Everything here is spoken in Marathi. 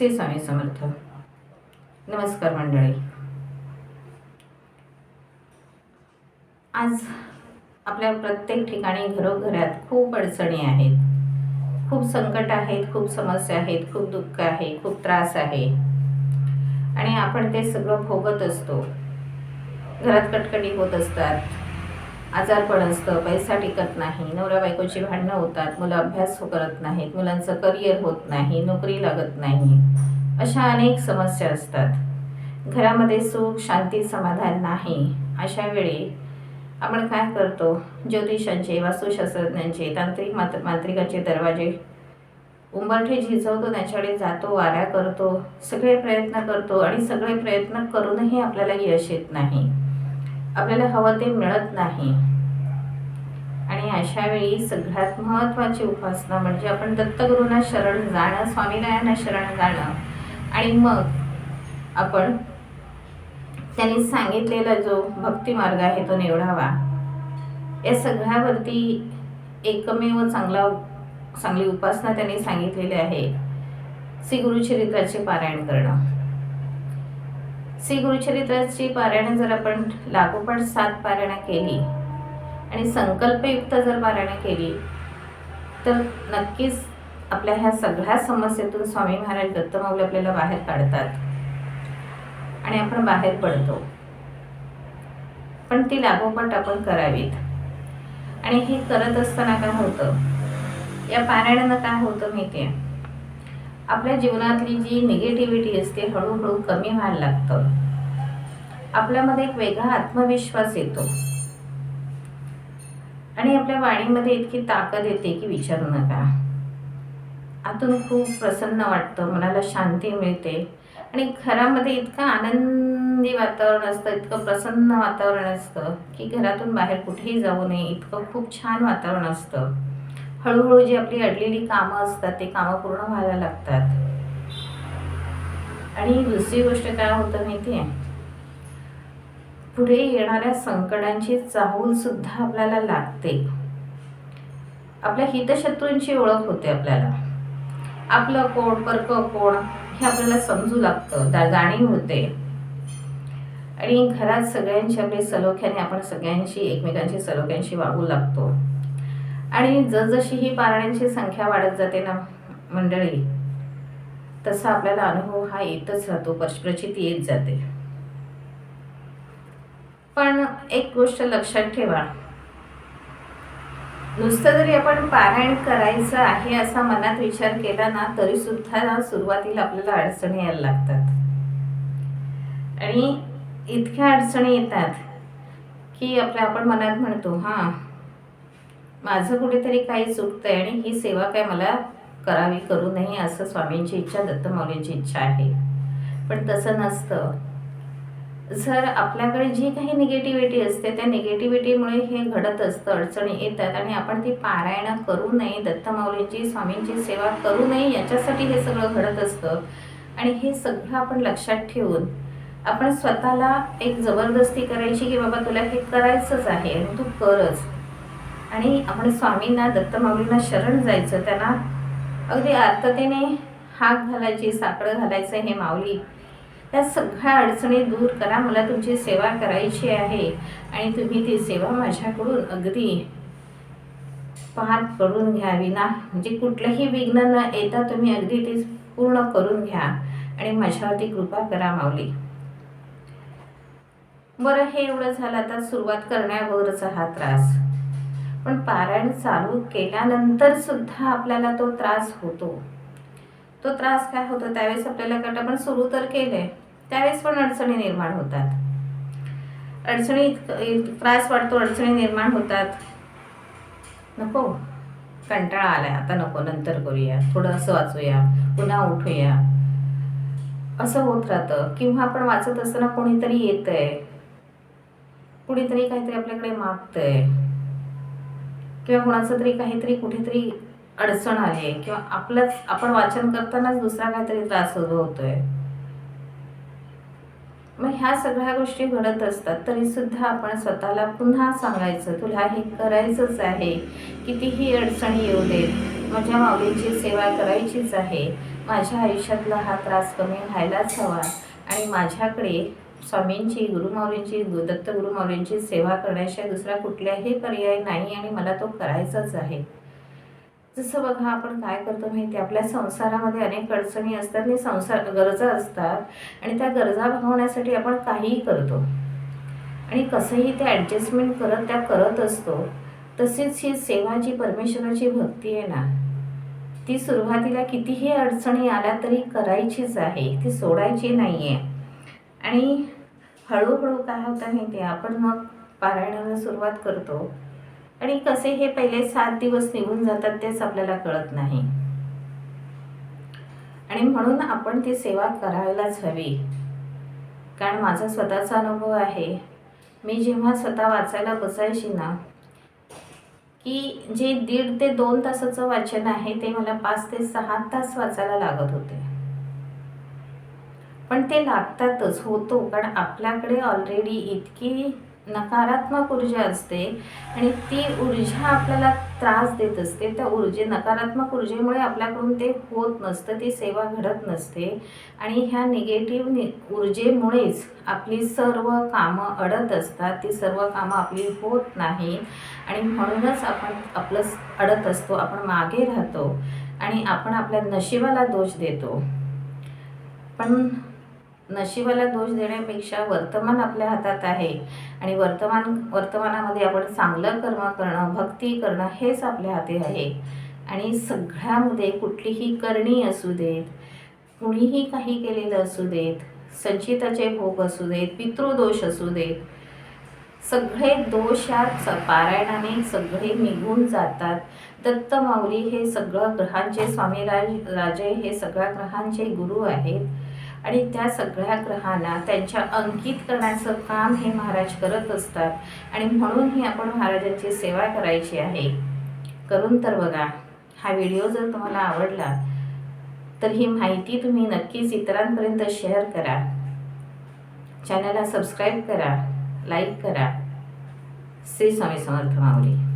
श्री स्वामी समर्थ. नमस्कार मंडळी. आज आपल्या प्रत्येक ठिकाणी घरोघरात खूप अडचणी आहेत. खूप संकट आहेत खूप समस्या आहेत खूप दुःख आहे खूप त्रास आहे. आणि आपण ते सगळं भोगत असतो. घरात कटकटी होत असतात. आजारपण असतं पैसा टिकत नाही नवरा बायकोची भांडणं होतात मुलं अभ्यास करत नाहीत मुलांचं करिअर होत नाही नोकरी लागत नाही अशा अनेक समस्या असतात. घरामध्ये सुख शांती समाधान नाही. अशा वेळी आपण काय करतो? ज्योतिषांचे वास्तुशास्त्रज्ञांचे तांत्रिक मात्र मांत्रिकांचे दरवाजे उंबरठे झिजवतो त्याच्याकडे जातो वाऱ्या करतो सगळे प्रयत्न करतो आणि सगळे प्रयत्न करूनही आपल्याला यश येत नाही. आपल्याला हवं ते मिळत नाही. आणि अशा वेळी सगळ्यात महत्त्वाची उपासना म्हणजे आपण दत्तगुरूंना शरण जाणं स्वामीनारायणा शरण जाणं. आणि मग आपण त्यांनी सांगितलेला जो भक्ती मार्ग आहे तो निवडावा. या सगळ्यावरती एकमेव चांगला चांगली उपासना त्यांनी सांगितलेली आहे. श्री गुरुचरित्राचे पारायण करणं. श्री गुरुचरित्राची पारायणं जर आपण लागोपाठ सात पारायणं केली आणि संकल्पयुक्त जर पारायणं केली तर नक्कीच आपल्या ह्या सगळ्या समस्येतून स्वामी महाराज दत्तमाऊली आपल्याला बाहेर काढतात आणि आपण बाहेर पडतो. पण ती लागोपाठ आपण करावीत. आणि हे करत असताना काय होतं? या पारायणानं काय होतं माहिती आहे आपल्या जीवनातली जी निगेटिव्हिटी असते हळूहळू कमी व्हायला लागतं. आपल्यामध्ये एक वेगळा आत्मविश्वास येतो. आणि आपल्या वाणीमध्ये इतकी ताकद येते की विचारू नका. आतून खूप प्रसन्न वाटतं मनाला शांती मिळते. आणि घरामध्ये इतकं आनंदी वातावरण असतं इतकं प्रसन्न वातावरण असतं की घरातून बाहेर कुठेही जाऊ नये इतकं खूप छान वातावरण असतं. हळूहळू जी आपली अडलेली कामं असतात ते कामं पूर्ण व्हायला लागतात. आणि दुसरी गोष्ट काय होतं माहिती आहे? पुढे येणाऱ्या संकटांची चाहूल सुद्धा आपल्याला लागते. आपल्या हितशत्रूंची ओळख होते आपल्याला. आपलं कोण परक कोण हे आपल्याला समजू लागतं दा जाणीव होते. आणि घरात सगळ्यांची आपली सलोख्याने आपण सगळ्यांशी एकमेकांशी सलोख्यांशी वागू लागतो. आणि जसजशी ही पारायणांची संख्या वाढत जाते ना मंडळी तसा आपल्याला अनुभव हा येतच राहतो प्रचित येत जाते. पण एक गोष्ट लक्षात ठेवा नुसतं जरी आपण पारायण करायचं आहे असा मनात विचार केला ना तरी सुद्धा सुरुवातीला आपल्याला अडचणी यायला लागतात. आणि इतक्या अडचणी येतात की आपल्या आपण मनात म्हणतो हां माझं कुठेतरी काही चुकतंय आणि ही सेवा काय मला करावी करू नये असं स्वामींची इच्छा दत्तमौलींची इच्छा आहे. पण तसं नसतं. जर आपल्याकडे जी काही निगेटिव्हिटी असते त्या निगेटिव्हिटीमुळे हे घडत असतं अडचणी येतात आणि आपण ती पारायणं करू नये दत्तमाऊलींची स्वामींची सेवा करू नये याच्यासाठी हे सगळं घडत असतं. आणि हे सगळं आपण लक्षात ठेवून आपण स्वतःला एक जबरदस्ती करायची की बाबा तुला हे करायचंच आहे आणि तू करच. आणि आपण स्वामींना दत्तमाऊलींना शरण जायचं त्यांना अगदी आर्ततेने हाक घालायची साकडं घालायचं हे माऊली. त्या सगळ्या अडचणी दूर करा मला तुमची सेवा करायची आहे आणि तुम्ही ती सेवा माझ्याकडून अगदी पार करून घ्यावी ना म्हणजे कुठलंही विघ्न न येता तुम्ही अगदी ती पूर्ण करून घ्या आणि माझ्यावरती कृपा करा माऊली. बरं हे एवढं झालं. आता सुरुवात करण्याबरोबरचा हा त्रास. पण पारायण चालू केल्यानंतर सुद्धा आपल्याला तो त्रास होतो. तो त्रास काय होतो? त्यावेळेस आपल्याला कट आपण सुरू तर केले त्यावेळेस पण अडचणी निर्माण होतात. अडचणी इतकं त्रास वाटतो अडचणी निर्माण होतात. नको. कंटाळा आलाय. आता नको नंतर करूया. थोडं असं वाचूया. पुन्हा उठूया. असं होत राहतं. किंवा आपण वाचत असताना कोणीतरी आहे कुणीतरी काहीतरी आपल्याकडे मागतंय. किंवा कोणाचं तरी काहीतरी कुठेतरी अडचण आली किंवा आपलंच आपण वाचन करतानाच दुसरा काहीतरी त्रास उद्भवतोय मग ह्या सगळ्या गोष्टी घडत असतात तरी सुद्धा आपण स्वतःला पुन्हा सांगायचं तुला हे करायचंच आहे कितीही अडचणी येऊ देत माझ्या माऊलीची सेवा करायचीच आहे माझ्या आयुष्यातला हा त्रास कमी व्हायलाच हवा आणि माझ्याकडे स्वामींची गुरुमाऊलींची दत्त गुरुमाऊलींची सेवा करण्याशिवाय दुसरा कुठलाही पर्याय नाही आणि मला तो करायचाच आहे. जसं बघा आपण काय करतो माहिती आहे, आपल्या संसारामध्ये अनेक अडचणी असतात आणि संसार गरजा असतात आणि त्या गरजा भागवण्यासाठी आपण काहीही करतो. आणि कसंही ते ॲडजस्टमेंट करत त्या करत असतो तसेच ही सेवा जी परमेश्वराची भक्ती आहे ना ती सुरुवातीला कितीही अडचणी आल्या तरी करायचीच आहे ती सोडायची नाही आहे आणि हळूहळू काय होतं माहिती आहे? आपण मग पारायणाला सुरुवात करतो. आणि कसे हे पहिले सात दिवस निघून जातात तेच आपल्याला कळत नाही. आणि म्हणून आपण ती सेवा करायलाच हवी. कारण माझा स्वतःचा अनुभव आहे. मी जेव्हा स्वतः वाचायला बसायची ना की जे दीड ते दोन तासाचं वाचन आहे ते मला पाच ते सहा तास वाचायला लागत होते. पण ते लागतातच. होतो. कारण आपल्याकडे ऑलरेडी इतकी नकारात्मक ऊर्जा असते आणि ती ऊर्जा आपल्याला त्रास देत असते. त्या ऊर्जे नकारात्मक ऊर्जेमुळे आपल्याकडून ते होत नसतं ती सेवा घडत नसते. आणि ह्या निगेटिव्ह नि ऊर्जेमुळेच आपली सर्व कामं अडत असतात. ती सर्व कामं आपली होत नाही. आणि म्हणूनच आपण आपलं अडत असतो. आपण मागे राहतो आणि आपण आपल्या नशिबाला दोष देतो. पण नशिबाला दोष देण्यापेक्षा वर्तमान आपल्या हातात आहे. आणि वर्तमान वर्तमानामध्ये आपण चांगलं कर्म करणं भक्ती करणं हेच आपल्या हाती आहे. आणि सगळ्यामध्ये कुठलीही करणी असू देत कुणीही काही केलेलं असू देत संचिताचे भोग असू देत पितृदोष असू देत सगळे दोष या स- पारायणाने सगळे निघून जातात. दत्त माऊली हे सगळं ग्रहांचे स्वामीराज राजे हे सगळ्या ग्रहांचे गुरु आहेत. आणि त्या सगळ्या ग्रहांना त्यांच्या अंकित करण्याचं काम हे महाराज करत असतात. आणि म्हणून ही आपण महाराजांची सेवा करायची आहे. करून तर बघा. हा व्हिडिओ जर तुम्हाला आवडला तर ही माहिती तुम्ही नक्कीच इतरांपर्यंत शेअर करा. चॅनलला सबस्क्राईब करा लाईक करा. श्री स्वामी समर्थ माऊली.